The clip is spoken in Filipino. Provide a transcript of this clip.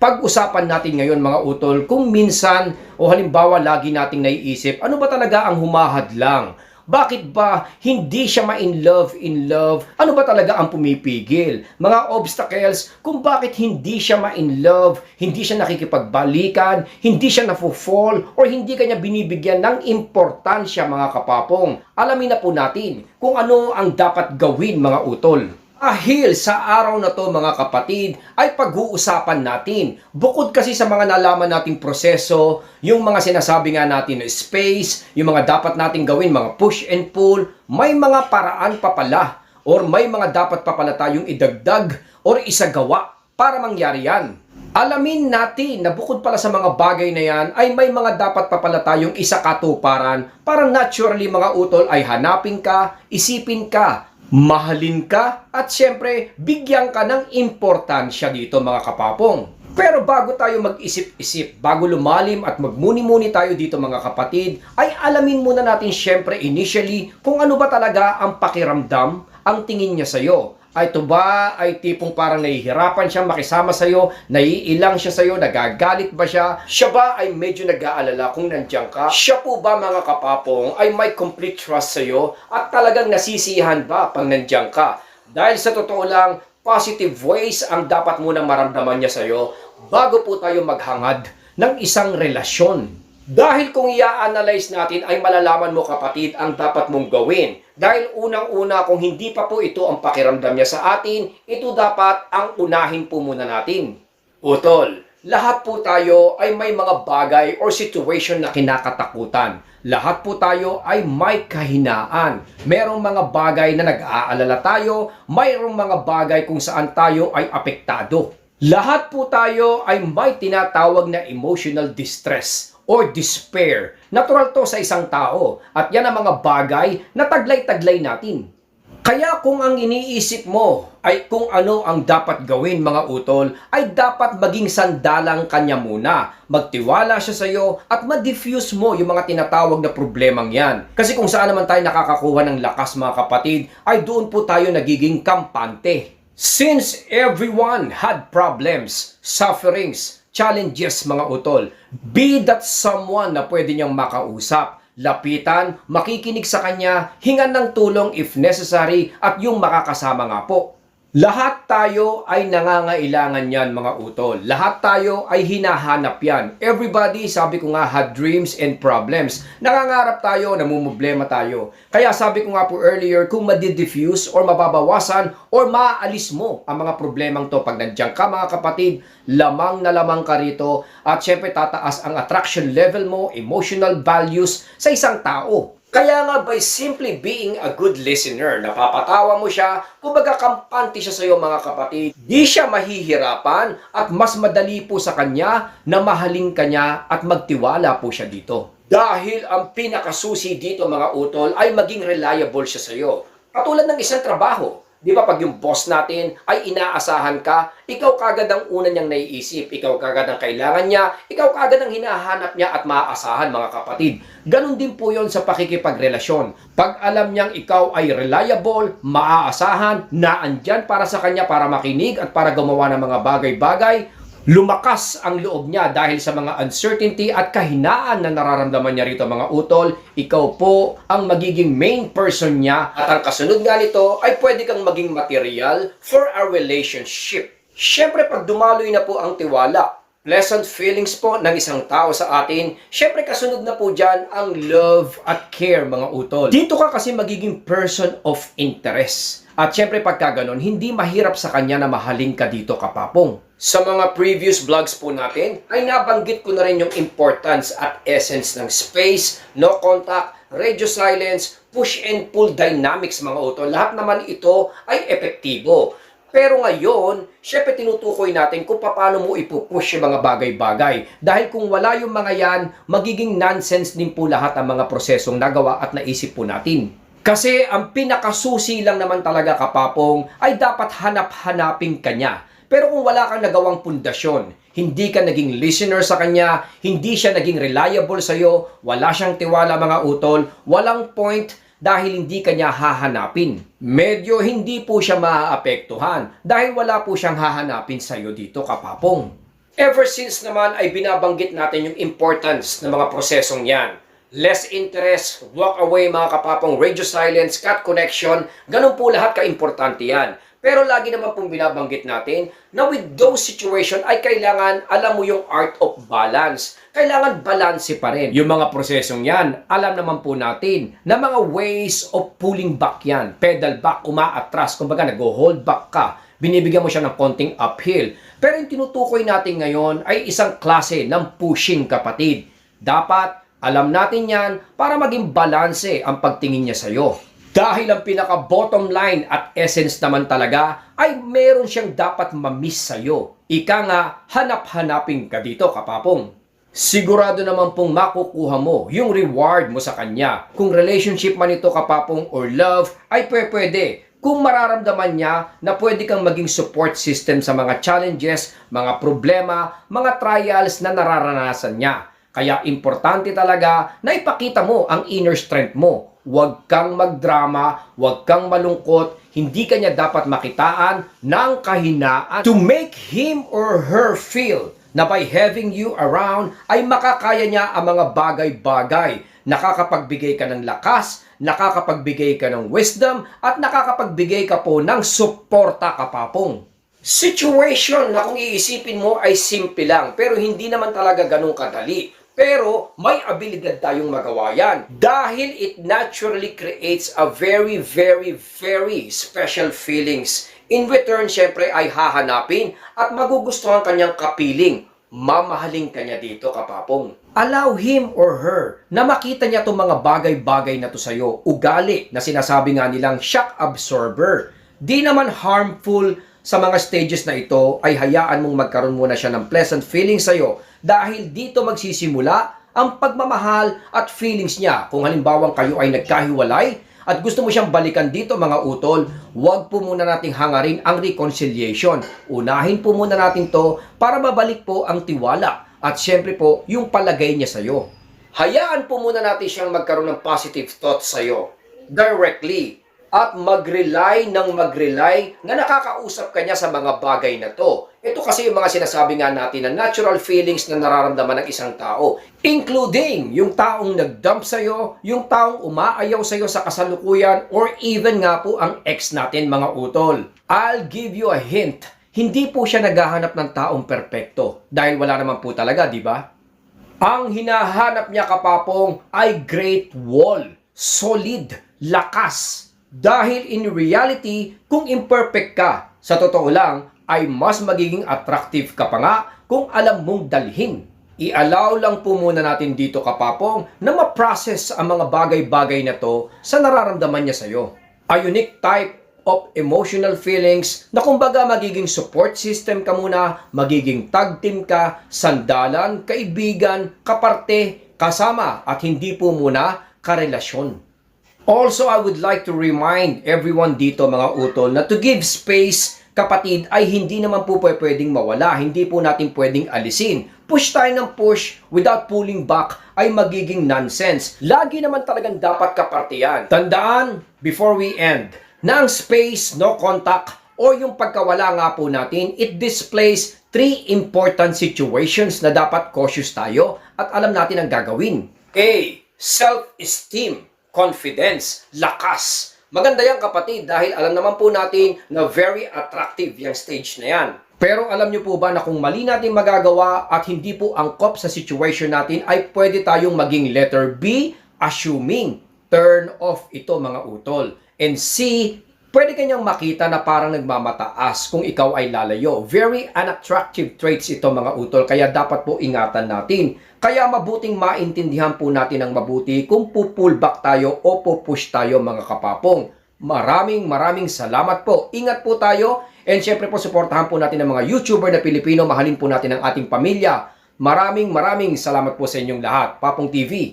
Pag-usapan natin ngayon mga utol kung minsan o halimbawa lagi nating naiisip ano ba talaga ang humahadlang? Bakit ba hindi siya ma-in love in love? Ano ba talaga ang pumipigil? Mga obstacles kung bakit hindi siya ma-in love, hindi siya nakikipagbalikan, hindi siya nafo-fall, or hindi kanya binibigyan ng importansya mga kapapong. Alamin na po natin kung ano ang dapat gawin mga utol. Ahil sa araw na to mga kapatid ay pag-uusapan natin. Bukod kasi sa mga nalaman nating proseso, yung mga sinasabi nga natin na space, yung mga dapat nating gawin, mga push and pull, may mga paraan pa pala or may mga dapat pa pala tayong idagdag or isagawa para mangyari yan. Alamin natin na bukod pala sa mga bagay na yan ay may mga dapat pa pala tayong isakatuparan para naturally mga utol ay hanapin ka, isipin ka, mahalin ka at syempre bigyan ka ng importansya dito mga kapapong. Pero bago tayo mag-isip-isip, bago lumalim at magmuni-muni tayo dito mga kapatid, ay alamin muna natin syempre initially kung ano ba talaga ang pakiramdam, ang tingin niya sa'yo. Ay ito ba ay tipong parang nahihirapan siya makisama sa'yo, naiilang siya sa'yo, nagagalit ba siya? Siya ba ay medyo nag-aalala kung nandiyan ka? Siya po ba mga kapapong ay may complete trust sa'yo at talagang nasisiyahan ba pang nandiyan ka? Dahil sa totoo lang, positive ways ang dapat munang maramdaman niya sa'yo bago po tayo maghangad ng isang relasyon. Dahil kung i-analyze natin ay malalaman mo kapatid ang dapat mong gawin. Dahil unang-una kung hindi pa po ito ang pakiramdam niya sa atin, ito dapat ang unahin po muna natin. Utol, lahat po tayo ay may mga bagay or situation na kinakatakutan. Lahat po tayo ay may kahinaan. Merong mga bagay na nag-aalala tayo, mayroong mga bagay kung saan tayo ay apektado. Lahat po tayo ay may tinatawag na emotional distress or despair. Natural to sa isang tao at yan ang mga bagay na taglay-taglay natin. Kaya kung ang iniisip mo ay kung ano ang dapat gawin mga utol, ay dapat maging sandalang kanya muna. Magtiwala siya sa iyo at ma-diffuse mo yung mga tinatawag na problemang yan. Kasi kung saan naman tayo nakakakuha ng lakas mga kapatid, ay doon po tayo nagiging kampante. Since everyone had problems, sufferings, challenges mga utol, be that someone na pwede niyang makausap, lapitan, makikinig sa kanya, hingan ng tulong if necessary at yung makakasama nga po. Lahat tayo ay nangangailangan yan mga utol. Lahat tayo ay hinahanap yan. Everybody, sabi ko nga, had dreams and problems. Nangangarap tayo, namumblema tayo. Kaya sabi ko nga po earlier, kung madidiffuse or mababawasan or maaalis mo ang mga problemang to pag nandiyan ka mga kapatid, lamang na lamang ka rito at syempre tataas ang attraction level mo, emotional values sa isang tao. Kaya nga by simply being a good listener, napapatawa mo siya, kumbaga kampante siya sa iyo mga kapatid, di siya mahihirapan at mas madali po sa kanya na mahalin kanya at magtiwala po siya dito. Dahil ang pinakasusi dito mga utol ay maging reliable siya sa iyo. Katulad ng isang trabaho, Di ba pag yung boss natin ay inaasahan ka, ikaw kagad ang una niyang naiisip, ikaw kagad ang kailangan niya, ikaw kagad ang hinahanap niya at maaasahan mga kapatid. Ganon din po yon sa pakikipagrelasyon. Pag alam niyang ikaw ay reliable, maaasahan, naandyan para sa kanya para makinig at para gumawa ng mga bagay-bagay, lumakas ang loob niya dahil sa mga uncertainty at kahinaan na nararamdaman niya rito mga utol, ikaw po ang magiging main person niya at ang kasunod nga nito ay pwede kang maging material for a relationship. Siyempre pag dumaloy na po ang tiwala, pleasant feelings po ng isang tao sa atin, syempre kasunod na po dyan ang love at care mga utol. Dito ka kasi magiging person of interest. At syempre pagka ganon, hindi mahirap sa kanya na mahalin ka dito kapapong. Sa mga previous vlogs po natin, ay nabanggit ko na rin yung importance at essence ng space, no contact, radio silence, push and pull dynamics mga utol. Lahat naman ito ay epektibo. Pero ngayon, syempre tinutukoy natin kung paano mo ipupush yung mga bagay-bagay. Dahil kung wala yung mga yan, magiging nonsense din po lahat ang mga prosesong nagawa at naisip po natin. Kasi ang pinakasusi lang naman talaga kapapong ay dapat hanap-hanapin kanya. Pero kung wala kang nagawang pundasyon, hindi ka naging listener sa kanya, hindi siya naging reliable sa iyo, wala siyang tiwala mga utol, walang point dahil hindi kanya hahanapin. Medyo hindi po siya maaapektuhan dahil wala po siyang hahanapin sa iyo dito kapapong. Ever since naman ay binabanggit natin yung importance ng mga prosesong yan. Less interest, walk away mga kapapong, radio silence, cut connection, ganun po lahat ka-importante yan. Pero lagi naman pong binabanggit natin na with those situation ay kailangan alam mo yung art of balance. Kailangan balanse pa rin. Yung mga prosesong yan, alam naman po natin na mga ways of pulling back yan. Pedal back, umaatras, kumbaga nag-hold back ka binibigyan mo siya ng konting uphill. Pero yung tinutukoy natin ngayon ay isang klase ng pushing kapatid. Dapat alam natin yan para maging balanse ang pagtingin niya sa'yo. Dahil ang pinaka bottom line at essence naman talaga ay meron siyang dapat mamiss sa'yo. Ika nga, hanap-hanapin ka dito kapapong. Sigurado naman pong makukuha mo yung reward mo sa kanya. Kung relationship man ito kapapong or love, ay pwede kung mararamdaman niya na pwede kang maging support system sa mga challenges, mga problema, mga trials na nararanasan niya. Kaya importante talaga na ipakita mo ang inner strength mo. Huwag kang magdrama, huwag kang malungkot, hindi ka niya dapat makitaan ng kahinaan to make him or her feel na by having you around ay makakaya niya ang mga bagay-bagay. Nakakapagbigay ka ng lakas, nakakapagbigay ka ng wisdom, at nakakapagbigay ka po ng suporta kapapong. Situation na kung iisipin mo ay simple lang, pero hindi naman talaga ganun kadali. Pero may abilidad tayong magawa yan dahil it naturally creates a very, very, very special feelings. In return, syempre ay hahanapin at magugustuhan kanyang kapiling. Mamahalin kanya dito, kapapong. Allow him or her na makita niya itong mga bagay-bagay na to sa'yo. Ugali na sinasabi nga nilang shock absorber. Di naman harmful sa mga stages na ito ay hayaan mong magkaroon muna siya ng pleasant feeling sa'yo dahil dito magsisimula ang pagmamahal at feelings niya. Kung halimbawa kayo ay nagkahiwalay at gusto mo siyang balikan dito mga utol, huwag po muna nating hangarin ang reconciliation. Unahin po muna natin to para mabalik po ang tiwala at syempre po yung palagay niya sa'yo. Hayaan po muna natin siyang magkaroon ng positive thoughts sa'yo directly at mag-rely ng mag-rely na nakakausap kanya sa mga bagay na to. Ito kasi yung mga sinasabi nga natin na natural feelings na nararamdaman ng isang tao. Including yung taong nag-dump sa'yo, yung taong umaayaw sa'yo sa kasalukuyan, or even nga po ang ex natin mga utol. I'll give you a hint. Hindi po siya naghahanap ng taong perpekto. Dahil wala naman po talaga, di ba? Ang hinahanap niya kapapong ay great wall, solid, lakas. Dahil in reality, kung imperfect ka, sa totoo lang, ay mas magiging attractive ka pa nga kung alam mong dalhin. I-allow lang po muna natin dito kapapong na ma-process ang mga bagay-bagay na to sa nararamdaman niya sa'yo. A unique type of emotional feelings na kumbaga magiging support system ka muna, magiging tag team ka, sandalan, kaibigan, kaparte, kasama at hindi po muna karelasyon. Also, I would like to remind everyone dito mga utol na to give space kapatid ay hindi naman po pwedeng mawala, hindi po natin pwedeng alisin. Push tayo ng push without pulling back ay magiging nonsense. Lagi naman talagang dapat kaparte yan. Tandaan, before we end, na ang space, no contact, o yung pagkawala nga po natin, it displays three important situations na dapat cautious tayo at alam natin ang gagawin. A. Self-esteem, confidence, lakas. Maganda yan kapatid dahil alam naman po natin na very attractive yung stage na yan. Pero alam nyo po ba na kung mali natin magagawa at hindi po angkop sa situation natin ay pwede tayong maging letter B, assuming. Turn off ito mga utol. And C, pwede kanyang makita na parang nagmamataas kung ikaw ay lalayo. Very unattractive traits ito mga utol, kaya dapat po ingatan natin. Kaya mabuting maintindihan po natin ang mabuti kung pupull back tayo o pupush tayo mga kapapong. Maraming maraming salamat po. Ingat po tayo and syempre po suportahan po natin ang mga YouTuber na Pilipino. Mahalin po natin ang ating pamilya. Maraming maraming salamat po sa inyong lahat. Papong TV.